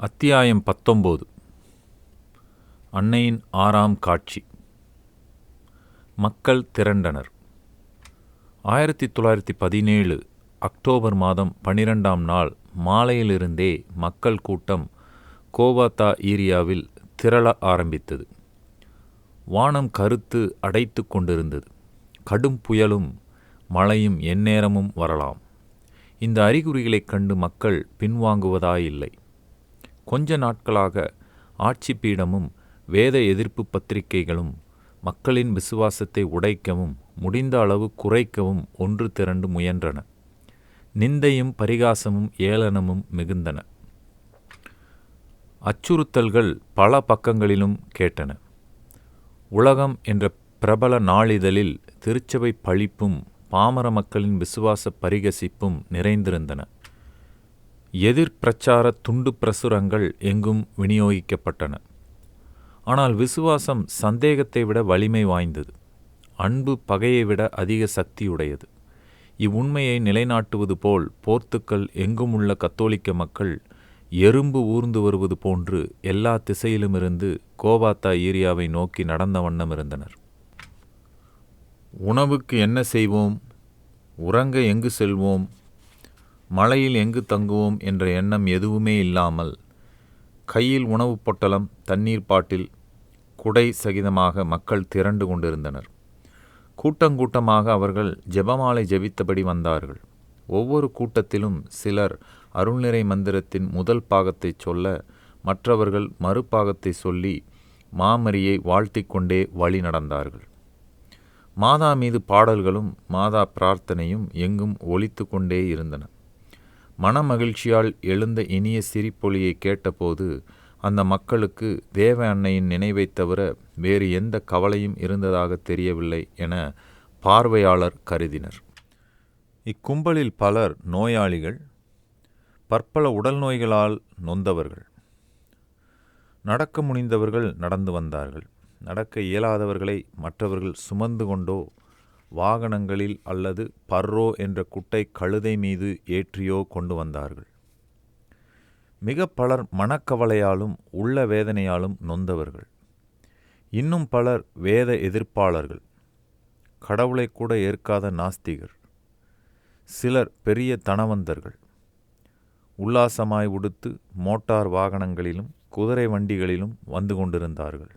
அத்தியாயம் பத்தொம்போது. அன்னையின் ஆறாம் காட்சி. மக்கள் திரண்டனர். ஆயிரத்தி தொள்ளாயிரத்தி பதினேழு அக்டோபர் மாதம் பனிரெண்டாம் நாள் மாலையிலிருந்தே மக்கள் கூட்டம் கோவாத்தா ஏரியாவில் திரள ஆரம்பித்தது. வானம் கருத்து அடைத்து கொண்டிருந்தது. கடும் புயலும் மழையும் எந்நேரமும் வரலாம். இந்த அறிகுறிகளைக் கண்டு மக்கள் பின்வாங்குவதாயில்லை. கொஞ்ச நாட்களாக ஆட்சி பீடமும் வேத எதிர்ப்பு பத்திரிகைகளும் மக்களின் விசுவாசத்தை உடைக்கவும் முடிந்த அளவு குறைக்கவும் ஒன்று திரண்டு முயன்றன. நிந்தையும் பரிகாசமும் ஏளனமும் மிகுந்தன. அச்சுறுத்தல்கள் பல பக்கங்களிலும் கேட்டன. உலகம் என்ற பிரபல நாளிதழில் திருச்சபை பழிப்பும் பாமர மக்களின் விசுவாச பரிகசிப்பும் நிறைந்திருந்தன. எதிர்பிரச்சார துண்டு பிரசுரங்கள் எங்கும் விநியோகிக்கப்பட்டன. ஆனால் விசுவாசம் சந்தேகத்தை விட வலிமை வாய்ந்தது. அன்பு பகையை விட அதிக சக்தியுடையது. இவ்வுண்மையை நிலைநாட்டுவது போல் போர்த்துக்கல் எங்குமுள்ள கத்தோலிக்க மக்கள் எறும்பு ஊர்ந்து வருவது போன்று எல்லா திசையிலுமிருந்து கோபாத்தா ஏரியாவை நோக்கி நடந்த வண்ணம் இருந்தனர். உணவுக்கு என்ன செய்வோம்? உறங்க எங்கு செல்வோம்? மழையில் எங்கு தங்குவோம் என்ற எண்ணம் எதுவுமே இல்லாமல் கையில் உணவுப் பொட்டலம் தண்ணீர் பாட்டில் குடை சகிதமாக மக்கள் திரண்டு கொண்டிருந்தனர். கூட்டங்கூட்டமாக அவர்கள் ஜெபமாலை ஜெபித்தபடி வந்தார்கள். ஒவ்வொரு கூட்டத்திலும் சிலர் அருள்நிறை மந்திரத்தின் முதல் பாகத்தை சொல்ல மற்றவர்கள் மறுபாகத்தை சொல்லி மாமரியை வாழ்த்திக் கொண்டே வழி நடந்தார்கள். மாதா மீது பாடல்களும் மாதா பிரார்த்தனையும் எங்கும் ஒலித்து கொண்டே இருந்தன. மனமகிழ்ச்சியால் எழுந்த இனிய சிரிப்பொலியை கேட்டபோது அந்த மக்களுக்கு தேவ அன்னையின் நினைவைத் தவிர வேறு எந்த கவலையும் இருந்ததாக தெரியவில்லை என பார்வையாளர் கருதினர். இக்கும்பலில் பலர் நோயாளிகள் பற்பல உடல் நோய்களால் நொந்தவர்கள். நடக்க முடிந்தவர்கள் நடந்து வந்தார்கள். நடக்க இயலாதவர்களை மற்றவர்கள் சுமந்து கொண்டோ வாகனங்களில் அல்லது பர்ரோ என்ற குட்டை கழுதை மீது ஏற்றியோ கொண்டு வந்தார்கள். மிக பலர் மனக்கவலையாலும் உள்ள வேதனையாலும் நொந்தவர்கள். இன்னும் பலர் வேத எதிர்ப்பாளர்கள். கடவுளை கூட ஏற்காத நாஸ்திகர். சிலர் பெரிய தனவந்தர்கள். உல்லாசமாய் உடுத்து மோட்டார் வாகனங்களிலும் குதிரை வண்டிகளிலும் வந்து கொண்டிருந்தார்கள்.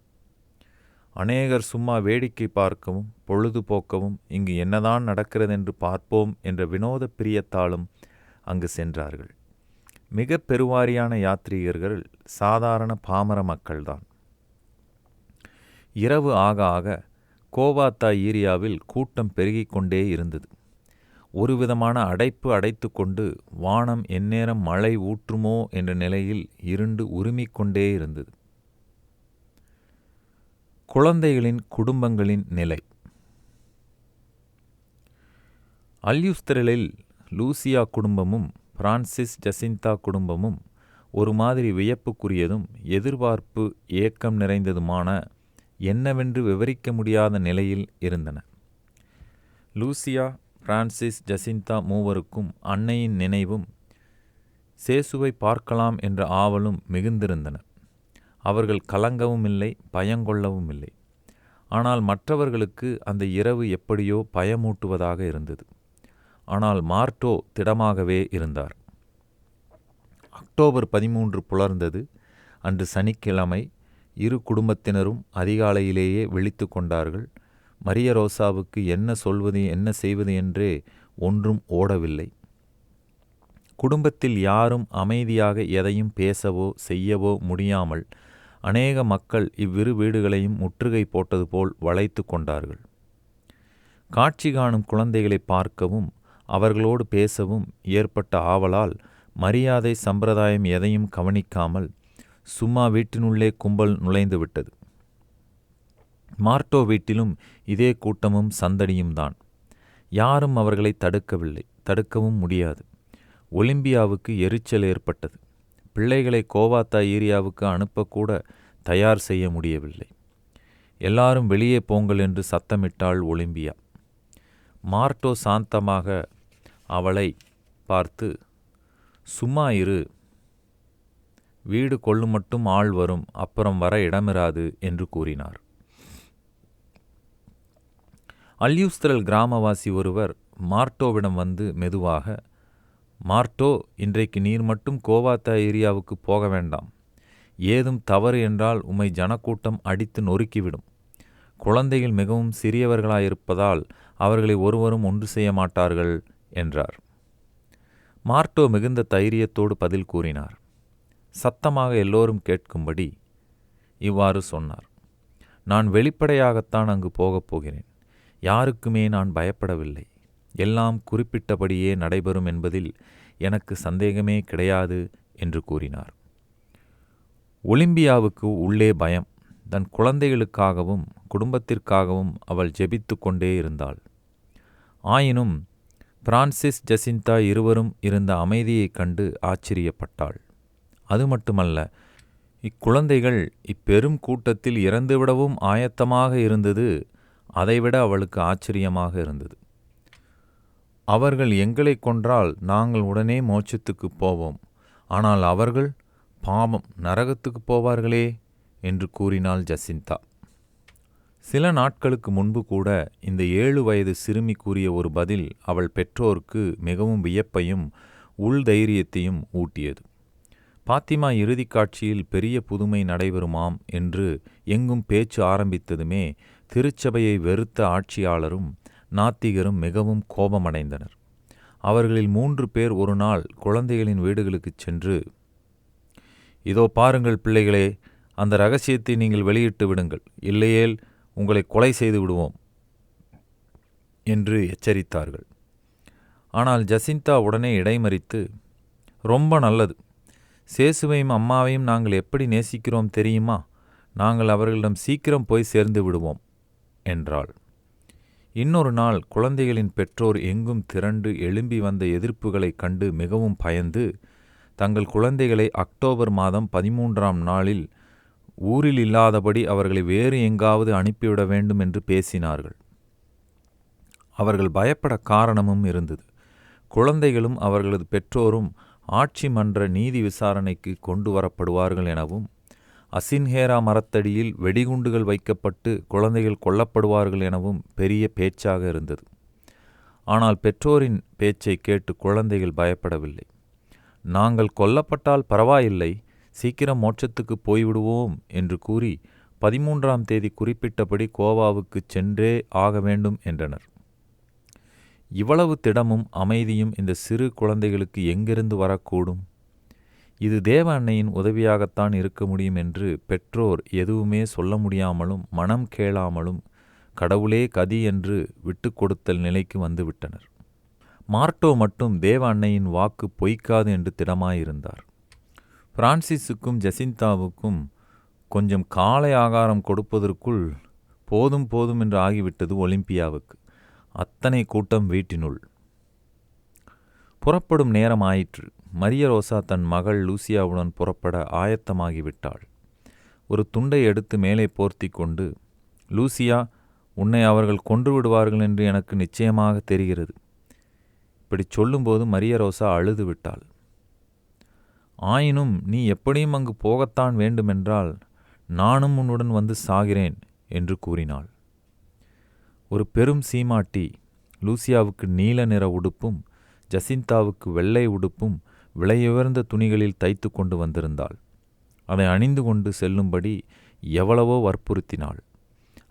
அநேகர் சும்மா வேடிக்கை பார்க்கவும் பொழுதுபோக்கவும் இங்கு என்னதான் நடக்கிறதென்று பார்ப்போம் என்ற வினோத பிரியத்தாலும் அங்கு சென்றார்கள். மிக பெருவாரியான யாத்ரீகர்கள் சாதாரண பாமர மக்கள்தான். இரவு ஆக ஆக கோவாத்தா ஏரியாவில் கூட்டம் பெருகிக் கொண்டே இருந்தது. ஒரு விதமான அடைப்பு அடைத்து கொண்டு வானம் எந்நேரம் மழை ஊற்றுமோ என்ற நிலையில் இருண்டு உருமிக்கொண்டே இருந்தது. குழந்தைகளின் குடும்பங்களின் நிலை. அல்யுஸ்திரலில் லூசியா குடும்பமும் பிரான்சிஸ் ஜசிந்தா குடும்பமும் ஒரு மாதிரி வியப்புக்குரியதும் எதிர்பார்ப்பு ஏக்கம் நிறைந்ததுமான என்னவென்று விவரிக்க முடியாத நிலையில் இருந்தன. லூசியா பிரான்சிஸ் ஜசிந்தா மூவருக்கும் அன்னையின் நினைவும் சேசுவை பார்க்கலாம் என்ற ஆவலும் மிகுந்திருந்தன. அவர்கள் கலங்கவும் இல்லை பயங்கொள்ளவும் இல்லை ஆனால் மற்றவர்களுக்கு அந்த இரவு எப்படியோ பயமூட்டுவதாக இருந்தது. ஆனால் மார்டோ திடமாகவே இருந்தார். அக்டோபர் பதிமூன்று புலர்ந்தது. அன்று சனிக்கிழமை இரு குடும்பத்தினரும் அதிகாலையிலேயே விழித்து கொண்டார்கள். மரிய ரோசாவுக்கு என்ன சொல்வது என்ன செய்வது என்றே ஒன்றும் ஓடவில்லை. குடும்பத்தில் யாரும் அமைதியாக எதையும் பேசவோ செய்யவோ முடியாமல் அநேக மக்கள் இவ்விரு வீடுகளையும் முற்றுகை போட்டது போல் வளைத்து கொண்டார்கள். காட்சி காணும் குழந்தைகளை பார்க்கவும் அவர்களோடு பேசவும் ஏற்பட்ட ஆவலால் மரியாதை சம்பிரதாயம் எதையும் கவனிக்காமல் சும்மா வீட்டினுள்ளே கும்பல் நுழைந்து விட்டது. மார்டோ வீட்டிலும் இதே கூட்டமும் சந்தடியும் தான். யாரும் அவர்களை தடுக்கவில்லை தடுக்கவும் முடியாது. ஒலிம்பியாவுக்கு எரிச்சல் ஏற்பட்டது. பிள்ளைகளை கோவாத்தா ஏரியாவுக்கு அனுப்பக்கூட தயார் செய்ய முடியவில்லை. எல்லாரும் வெளியே போங்கள் என்று சத்தமிட்டாள் ஒலிம்பியா. மார்டோ சாந்தமாக அவளை பார்த்து சும்மா இரு. வீடு கொள்ளும் மட்டும் ஆள் வரும். அப்புறம் வர இடமிராது என்று கூறினார். அல்யூஸ்திரல் கிராமவாசி ஒருவர் மார்ட்டோவிடம் வந்து மெதுவாக மார்ட்டோ இன்றைக்கு நீர் மட்டும் கோவாத்தா ஏரியாவுக்கு போக வேண்டாம். ஏதும் தவறு என்றால் உம்மை ஜனக்கூட்டம் அடித்து நொறுக்கிவிடும். குழந்தைகள் மிகவும் சிறியவர்களாயிருப்பதால் அவர்களை ஒருவரும் ஒன்று செய்ய மாட்டார்கள் என்றார். மார்ட்டோ மிகுந்த தைரியத்தோடு பதில் கூறினார். சத்தமாக எல்லோரும் கேட்கும்படி இவ்வாறு சொன்னார். நான் வெளிப்படையாகத்தான் அங்கு போகப் போகிறேன். யாருக்குமே நான் பயப்படவில்லை. எல்லாம் குறிப்பிட்டபடியே நடைபெறும் என்பதில் எனக்கு சந்தேகமே கிடையாது என்று கூறினார். ஒலிம்பியாவுக்கு உள்ளே பயம். தன் குழந்தைகளுக்காகவும் குடும்பத்திற்காகவும் அவள் ஜெபித்து கொண்டே இருந்தாள். ஆயினும் பிரான்சிஸ் ஜசிந்தா இருவரும் இருந்த அமைதியைக் கண்டு ஆச்சரியப்பட்டாள். அது மட்டுமல்ல இக்குழந்தைகள் இப்பெரும் கூட்டத்தில் இறந்துவிடவும் ஆயத்தமாக இருந்தது அதைவிட அவளுக்கு ஆச்சரியமாக இருந்தது. அவர்கள் எங்களை கொன்றால் நாங்கள் உடனே மோட்சத்துக்கு போவோம். ஆனால் அவர்கள் பாவம் நரகத்துக்கு போவார்களே என்று கூறினாள் ஜசிந்தா. சில நாட்களுக்கு முன்பு கூட இந்த ஏழு வயது சிறுமி கூறிய ஒரு பதில் அவள் பெற்றோருக்கு மிகவும் வியப்பையும் உள் தைரியத்தையும் ஊட்டியது. பாத்திமா இறுதிக் காட்சியில் பெரிய புதுமை நடைபெறுமாம் என்று எங்கும் பேச்சு ஆரம்பித்ததுமே திருச்சபையை வெறுத்த ஆட்சியாளரும் நாத்திகரும் மிகவும் கோபமடைந்தனர். அவர்களில் மூன்று பேர் ஒரு நாள் குழந்தைகளின் வீடுகளுக்குச் சென்று இதோ பாருங்கள் பிள்ளைகளே அந்த ரகசியத்தை நீங்கள் வெளியிட்டு விடுங்கள். இல்லையேல் உங்களை கொலை செய்து விடுவோம் என்று எச்சரித்தார்கள். ஆனால் ஜசிந்தா உடனே இடைமறித்து ரொம்ப நல்லது. சேசுவையும் அம்மாவையும் நாங்கள் எப்படி நேசிக்கிறோம் தெரியுமா? நாங்கள் அவர்களிடம் சீக்கிரம் போய் சேர்ந்து விடுவோம் என்றாள். இன்னொரு நாள் குழந்தைகளின் பெற்றோர் எங்கும் திரண்டு எழும்பி வந்த எதிர்ப்புகளைக் கண்டு மிகவும் பயந்து தங்கள் குழந்தைகளை அக்டோபர் மாதம் பதிமூன்றாம் நாளில் ஊரில் இல்லாதபடி அவர்களை வேறு எங்காவது அனுப்பிவிட வேண்டும் என்று பேசினார்கள். அவர்கள் பயப்பட காரணமும் இருந்தது. குழந்தைகளும் அவர்களது பெற்றோரும் ஆட்சி மன்ற நீதி விசாரணைக்கு கொண்டு வரப்படுவார்கள் எனவும் அசின்ஹேரா மரத்தடியில் வெடிகுண்டுகள் வைக்கப்பட்டு குழந்தைகள் கொல்லப்படுவார்கள் எனவும் பெரிய பேச்சாக இருந்தது. ஆனால் பெற்றோரின் பேச்சை கேட்டு குழந்தைகள் பயப்படவில்லை. நாங்கள் கொல்லப்பட்டால் பரவாயில்லை சீக்கிரம் மோட்சத்துக்கு போய்விடுவோம் என்று கூறி பதிமூன்றாம் தேதி குறிப்பிட்டபடி கோவாவுக்குச் சென்றே ஆக வேண்டும் என்றனர். இவ்வளவு திடமும் அமைதியும் இந்த சிறு குழந்தைகளுக்கு எங்கிருந்து வரக்கூடும்? இது தேவ அன்னையின் உதவியாகத்தான் இருக்க முடியும் என்று பெற்றோர் எதுவுமே சொல்ல முடியாமலும் மனம் கேளாமலும் கடவுளே கதி என்று விட்டு கொடுத்தல் நிலைக்கு வந்துவிட்டனர் மார்ட்டோ மட்டும் தேவ அன்னையின் வாக்கு பொய்க்காது என்று திடமாயிருந்தார். பிரான்சிஸுக்கும் ஜெசிந்தாவுக்கும் கொஞ்சம் காலை ஆகாரம் கொடுப்பதற்குள் போதும் போதும் என்று ஆகிவிட்டது ஒலிம்பியாவுக்கு. அத்தனை கூட்டம் வீட்டினுள். புறப்படும் நேரம் ஆயிற்று. மரிய ரோசா தன் மகள் லூசியாவுடன் புறப்பட ஆயத்தமாகிவிட்டாள். ஒரு துண்டை எடுத்து மேலே போர்த்தி கொண்டு லூசியா உன்னை அவர்கள் கொன்று விடுவார்கள் என்று எனக்கு நிச்சயமாக தெரிகிறது. இப்படி சொல்லும்போது மரிய ரோசா அழுது விட்டாள். ஆயினும் நீ எப்படியும் அங்கு போகத்தான் வேண்டுமென்றால் நானும் உன்னுடன் வந்து சாகிறேன் என்று கூறினாள். ஒரு பெரும் சீமாட்டி லூசியாவுக்கு நீல நிற உடுப்பும் ஜசிந்தாவுக்கு வெள்ளை உடுப்பும் விலையுயர்ந்த துணிகளில் தைத்து கொண்டு வந்திருந்தாள். அதை அணிந்து கொண்டு செல்லும்படி எவ்வளவோ வற்புறுத்தினாள்.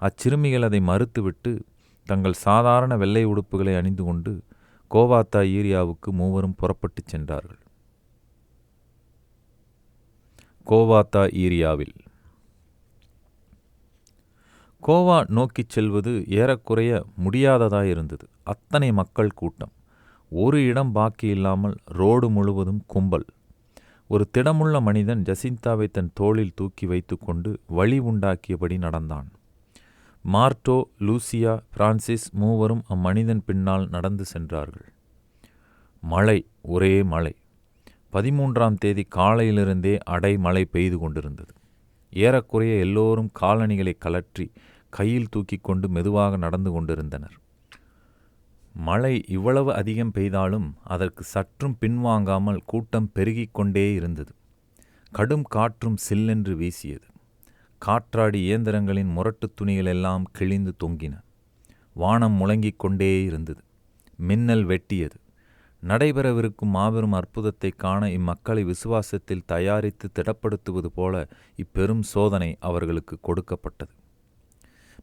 அச்சிறுமிகள் அதை மறுத்துவிட்டு தங்கள் சாதாரண வெள்ளை உடுப்புகளை அணிந்து கொண்டு கோவாத்தா ஏரியாவுக்கு மூவரும் புறப்பட்டுச் சென்றார்கள். கோவாத்தா ஏரியாவில் கோவா நோக்கிச் செல்வது ஏறக்குறைய முடியாததாயிருந்தது. அத்தனை மக்கள் கூட்டம். ஒரு இடம் பாக்கி இல்லாமல் ரோடு முழுவதும் கும்பல். ஒரு திடமுள்ள மனிதன் ஜசிந்தாவை தன் தோளில் தூக்கி வைத்துக்கொண்டு வழி உண்டாக்கியபடி நடந்தான். மார்ட்டோ லூசியா பிரான்சிஸ் மூவரும் அம்மனிதன் பின்னால் நடந்து சென்றார்கள். மழை ஒரே மழை. பதிமூன்றாம் தேதி காலையிலிருந்தே அடை மழை பெய்து கொண்டிருந்தது. ஏறக்குறைய எல்லோரும் காலணிகளை கலற்றி கையில் தூக்கி கொண்டு மெதுவாக நடந்து கொண்டிருந்தனர். மழை இவ்வளவு அதிகம் பெய்தாலும் அதற்கு சற்றும் பின்வாங்காமல் கூட்டம் பெருகிக் கொண்டே இருந்தது. கடும் காற்றும் சில்லென்று வீசியது. காற்றாடி இயந்திரங்களின் முரட்டுத் துணிகளெல்லாம் கிழிந்து தொங்கின. வானம் முழங்கிக் கொண்டே இருந்தது. மின்னல் வெட்டியது. நடைபெறவிருக்கும் மாபெரும் அற்புதத்தைக் காண இம்மக்களை விசுவாசத்தில் தயாரித்து திடப்படுத்துவது போல இப்பெரும் சோதனை அவர்களுக்கு கொடுக்கப்பட்டது.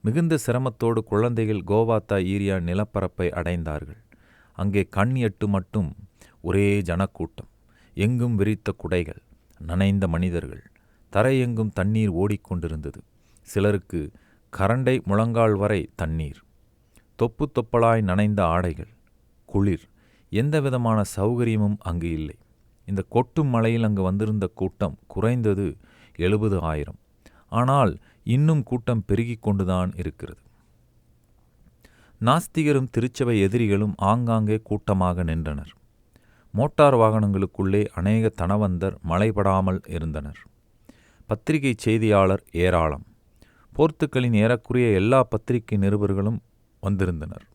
மிகுந்த சிரமத்தோடு குழந்தைகள் கோவாத்தா ஈரியா நிலப்பரப்பை அடைந்தார்கள். அங்கே கண் எட்டு மட்டும் ஒரே ஜனக்கூட்டம். எங்கும் விரித்த குடைகள் நனைந்த மனிதர்கள். தரையெங்கும் தண்ணீர் ஓடிக்கொண்டிருந்தது. சிலருக்கு கரண்டை முழங்கால் வரை தண்ணீர். தொப்பு தொப்பலாய் நனைந்த ஆடைகள் குளிர். எந்தவிதமான சௌகரியமும் அங்கு இல்லை. இந்த கொட்டும் மலையில் அங்கு வந்திருந்த கூட்டம் குறைந்தது எழுபது ஆயிரம். ஆனால் இன்னும் கூட்டம் பெருகிக் கொண்டுதான் இருக்கிறது. நாஸ்திகரும் திருச்சபை எதிரிகளும் ஆங்காங்கே கூட்டமாக நின்றனர். மோட்டார் வாகனங்களுக்குள்ளே அநேக தனவந்தர் மழைபடாமல் இருந்தனர். பத்திரிகை செய்தியாளர் ஏராளம். போர்த்துக்கலின் ஏறக்குறைய எல்லா பத்திரிகை நிருபர்களும் வந்திருந்தனர்.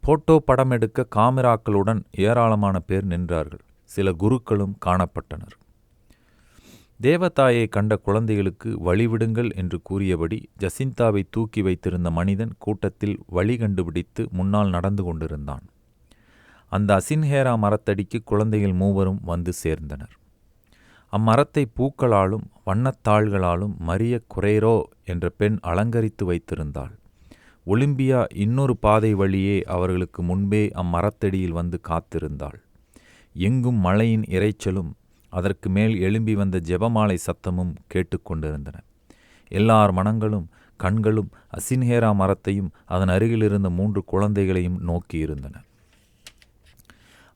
போட்டோ படம் எடுக்க காமிராக்களுடன் ஏராளமான பேர் நின்றார்கள். சில குருக்களும் காணப்பட்டனர். தேவதாயை கண்ட குழந்தைகளுக்கு வழிவிடுங்கள் என்று கூறியபடி ஜசிந்தாவை தூக்கி வைத்திருந்த மனிதன் கூட்டத்தில் வழி கண்டுபிடித்து முன்னால் நடந்து கொண்டிருந்தான். அந்த அசின்ஹேரா மரத்தடிக்கு குழந்தைகள் மூவரும் வந்து சேர்ந்தனர். அம்மரத்தை பூக்களாலும் வண்ணத்தாள்களாலும் மரிய குறைரோ என்ற பெண் அலங்கரித்து வைத்திருந்தாள். ஒலிம்பியா இன்னொரு பாதை வழியே அவர்களுக்கு முன்பே அம்மரத்தடியில் வந்து காத்திருந்தாள். எங்கும் மழையின் இரைச்சலும் அதற்கு மேல் எழும்பி வந்த ஜெபமாலை சத்தமும் கேட்டுக்கொண்டிருந்தன. எல்லார் மனங்களும் கண்களும் அசின்ஹேரா மரத்தையும் அதன் அருகிலிருந்த மூன்று குழந்தைகளையும் நோக்கியிருந்தன.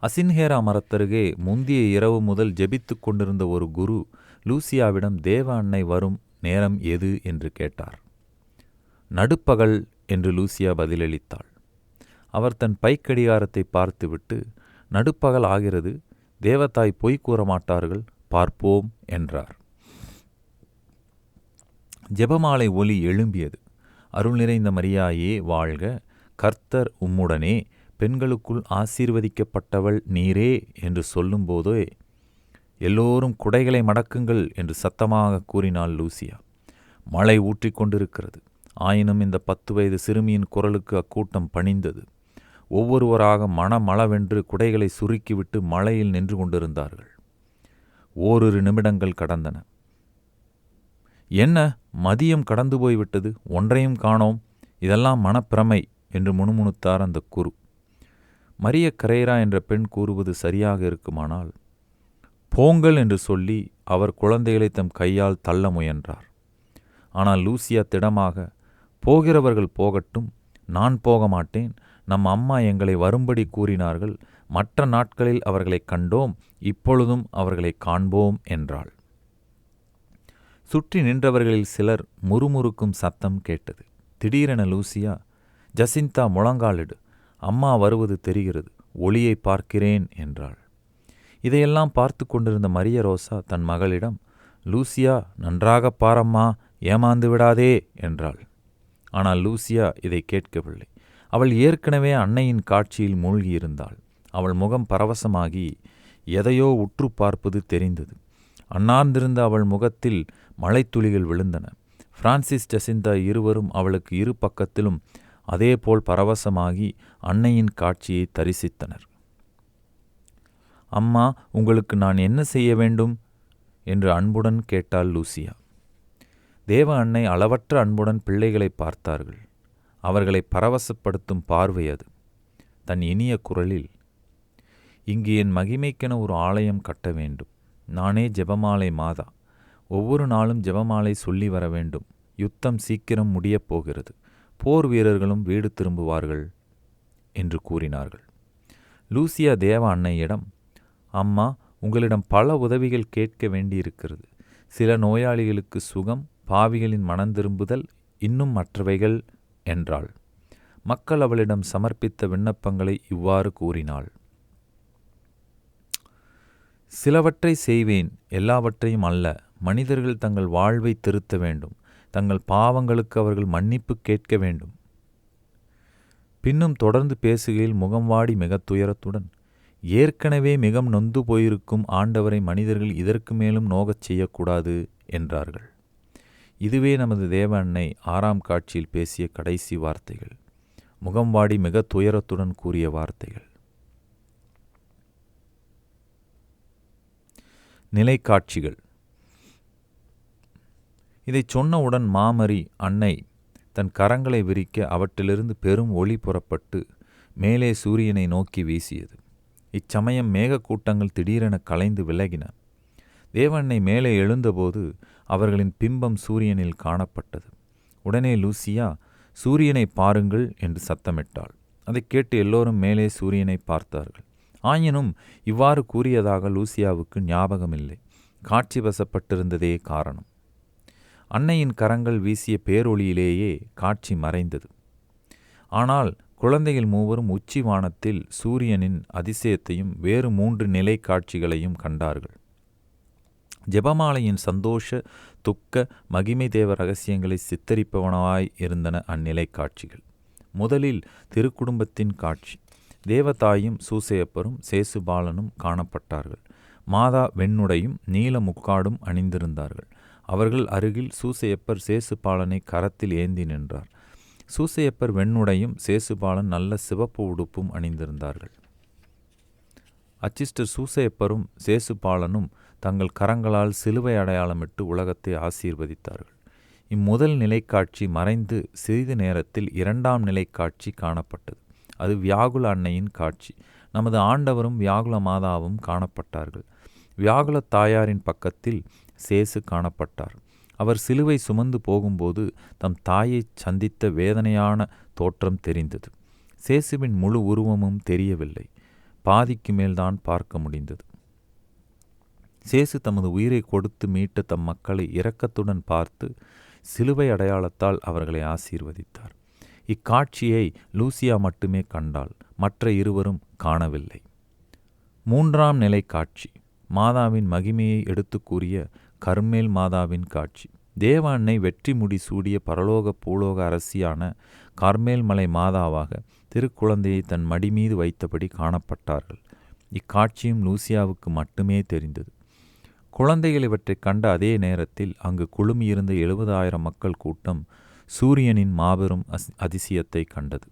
அசின்ஹேரா மரத்தருகே முந்திய இரவு முதல் ஜெபித்து கொண்டிருந்த ஒரு குரு லூசியாவிடம் தேவ அன்னை வரும் நேரம் எது என்று கேட்டார். நடுப்பகல் என்று லூசியா பதிலளித்தாள். அவர் தன் பைக்கடிகாரத்தை பார்த்துவிட்டு நடுப்பகல் ஆகிறது தேவதாய் பொய் கூற மாட்டார்கள் பார்ப்போம் என்றார். ஜெபமாலை ஒலி எழும்பியது. அருள் நிறைந்த மரியாயே வாழ்க கர்த்தர் உம்முடனே பெண்களுக்குள் ஆசீர்வதிக்கப்பட்டவள் நீரே என்று சொல்லும்போதே எல்லோரும் குடைகளை மடக்குங்கள் என்று சத்தமாக கூறினாள் லூசியா. மழை ஊற்றிக்கொண்டிருக்கிறது. ஆயினும் இந்த பத்து வயது சிறுமியின் குரலுக்கு அக்கூட்டம் பணிந்தது. ஒவ்வொருவராக மணமளவென்று குடைகளை சுருக்கிவிட்டு மழையில் நின்று கொண்டிருந்தார்கள். ஓரிரு நிமிடங்கள் கடந்தன. என்ன மதியம் கடந்து போய்விட்டது? ஒன்றையும் காணோம். இதெல்லாம் மனப்பிரமை என்று முணுமுணுத்தார் அந்த குரு. மரிய கரேரா என்ற பெண் கூறுவது சரியாக இருக்குமானால் போங்கள் என்று சொல்லி அவர் குழந்தைகளை தம் கையால் தள்ள முயன்றார். ஆனால் லூசியா திடமாக போகிறவர்கள் போகட்டும் நான் போக மாட்டேன் நம் அம்மா எங்களை வரும்படி கூறினார்கள் மற்ற நாட்களில் அவர்களைக் கண்டோம் இப்பொழுதும் அவர்களை காண்போம் என்றாள். சுற்றி நின்றவர்களில் சிலர் முறுமுறுக்கும் சத்தம் கேட்டது. திடீரென லூசியா ஜசிந்தா முழங்காலிடு. அம்மா வருவது தெரிகிறது. ஒளியை பார்க்கிறேன் என்றாள். இதையெல்லாம் பார்த்து கொண்டிருந்த மரிய ரோசா தன் மகளிடம் லூசியா நன்றாக பாரம்மா. ஏமாந்து விடாதே என்றாள். ஆனால் லூசியா இதை கேட்கவில்லை. அவள் ஏற்கனவே அன்னையின் காட்சியில் மூழ்கியிருந்தாள். அவள் முகம் பரவசமாகி எதையோ உற்று பார்ப்பது தெரிந்தது. அண்ணார்ந்திருந்த அவள் முகத்தில் மழைத்துளிகள் விழுந்தன. பிரான்சிஸ் ஜசிந்தா இருவரும் அவளுக்கு இரு பக்கத்திலும் அதேபோல் பரவசமாகி அன்னையின் காட்சியை தரிசித்தனர். அம்மா உங்களுக்கு நான் என்ன செய்ய வேண்டும்? என்று அன்புடன் கேட்டாள் லூசியா. தேவ அன்னை அளவற்ற அன்புடன் பிள்ளைகளை பார்த்தார்கள். அவர்களை பரவசப்படுத்தும் பார்வை அது. தன் இனிய குரலில் இங்கு என் மகிமைக்கென ஒரு ஆலயம் கட்ட வேண்டும். நானே ஜெபமாலை மாதா. ஒவ்வொரு நாளும் ஜெபமாலை சொல்லி வர வேண்டும். யுத்தம் சீக்கிரம் முடியப் போகிறது. போர் வீரர்களும் வீடு திரும்புவார்கள் என்று கூறினார்கள். லூசியா தேவ அன்னையிடம் அம்மா உங்களிடம் பல உதவிகள் கேட்க வேண்டியிருக்கிறது. சில நோயாளிகளுக்கு சுகம் பாவிகளின் மனந்திரும்புதல் இன்னும் மற்றவைகள் என்றாள். மக்கள் அவளிடம் சமர்ப்பித்த விண்ணப்பங்களை இவ்வாறு கூறினாள். சிலவற்றை செய்வேன் எல்லாவற்றையும் அல்ல. மனிதர்கள் தங்கள் வாழ்வை திருத்த வேண்டும். தங்கள் பாவங்களுக்கு அவர்கள் மன்னிப்பு கேட்க வேண்டும். பின்னும் தொடர்ந்து பேசுகையில் முகம் வாடி மிக துயரத்துடன் ஏற்கனவே மிகம் நொந்து போயிருக்கும் ஆண்டவரை மனிதர்கள் இதற்கு மேலும் நோகச் செய்யக்கூடாது என்றார்கள். இதுவே நமது தேவ அன்னை ஆறாம் காட்சியில் பேசிய கடைசி வார்த்தைகள். முகம் வாடி மிக துயரத்துடன் கூறிய வார்த்தைகள். நிலை காட்சிகள் இதை சொன்னவுடன் மாமரி அன்னை தன் கரங்களை விரிக்க அவற்றிலிருந்து பெரும் ஒளி புறப்பட்டு மேலே சூரியனை நோக்கி வீசியது. இச்சமயம் மேகக்கூட்டங்கள் திடீரென கலைந்து விலகின. தேவண்ணை மேலே எழுந்தபோது அவர்களின் பிம்பம் சூரியனில் காணப்பட்டது. உடனே லூசியா சூரியனை பாருங்கள் என்று சத்தமிட்டாள். அதைக் கேட்டு எல்லோரும் மேலே சூரியனை பார்த்தார்கள். ஆயினும் இவ்வாறு கூறியதாக லூசியாவுக்கு ஞாபகமில்லை. காட்சி வசப்பட்டிருந்ததே காரணம். அன்னையின் கரங்கள் வீசிய பேரொளியிலேயே காட்சி மறைந்தது. ஆனால் குழந்தைகள் மூவரும் உச்சி வானத்தில் சூரியனின் அதிசயத்தையும் வேறு மூன்று நிலை காட்சிகளையும் கண்டார்கள். ஜெபமாலையின் சந்தோஷ துக்க மகிமை தேவ ரகசியங்களை சித்தரிப்பவனவாய் இருந்தன அந்நிலை காட்சிகள். முதலில் திருக்குடும்பத்தின் காட்சி. தேவதாயும் சூசையப்பரும் சேசுபாலனும் காணப்பட்டார்கள். மாதா வெண்ணுடையும் நீல முக்காடும் அணிந்திருந்தார்கள். அவர்கள் அருகில் சூசையப்பர் சேசுபாலனை கரத்தில் ஏந்தி நின்றார். சூசையப்பர் வெண்ணுடையும் சேசுபாலன் நல்ல சிவப்பு உடுப்பும் அணிந்திருந்தார்கள். அச்சிஸ்டர் சூசையப்பரும் சேசுபாலனும் தங்கள் கரங்களால் சிலுவை அடையாளமிட்டு உலகத்தை ஆசீர்வதித்தார்கள். இம்முதல் நிலைக்காட்சி மறைந்து சிறிது நேரத்தில் இரண்டாம் நிலைக்காட்சி காணப்பட்டது. அது வியாகுல அன்னையின் காட்சி. நமது ஆண்டவரும் வியாகுல மாதாவும் காணப்பட்டார்கள். வியாகுல தாயாரின் பக்கத்தில் சேசு காணப்பட்டார். அவர் சிலுவை சுமந்து போகும்போது தம் தாயை சந்தித்த வேதனையான தோற்றம் தெரிந்தது. சேசுவின் முழு உருவமும் தெரியவில்லை. பாதிக்கு மேல்தான் பார்க்க முடிந்தது. சேசு தமது உயிரை கொடுத்து மீட்ட தம் மக்களை இரக்கத்துடன் பார்த்து சிலுவை அடையாளத்தால் அவர்களை ஆசீர்வதித்தார். இக்காட்சியை லூசியா மட்டுமே கண்டாள் மற்ற இருவரும் காணவில்லை. மூன்றாம் நிலை காட்சி மாதாவின் மகிமையை எடுத்து கூறிய கர்மேல் மாதாவின் காட்சி. தேவ அன்னை வெற்றி முடி சூடிய பரலோக பூலோக அரசியான கார்மேல் மலை மாதாவாக திருக்குழந்தையை தன் மடி மீது வைத்தபடி காணப்பட்டார்கள். இக்காட்சியும் லூசியாவுக்கு மட்டுமே தெரிந்தது. குழந்தைகள் இவற்றை கண்ட அதே நேரத்தில் அங்கு குழுமியிருந்த எழுபதாயிரம் மக்கள் கூட்டம் சூரியனின் மாபெரும் அதிசயத்தை கண்டது.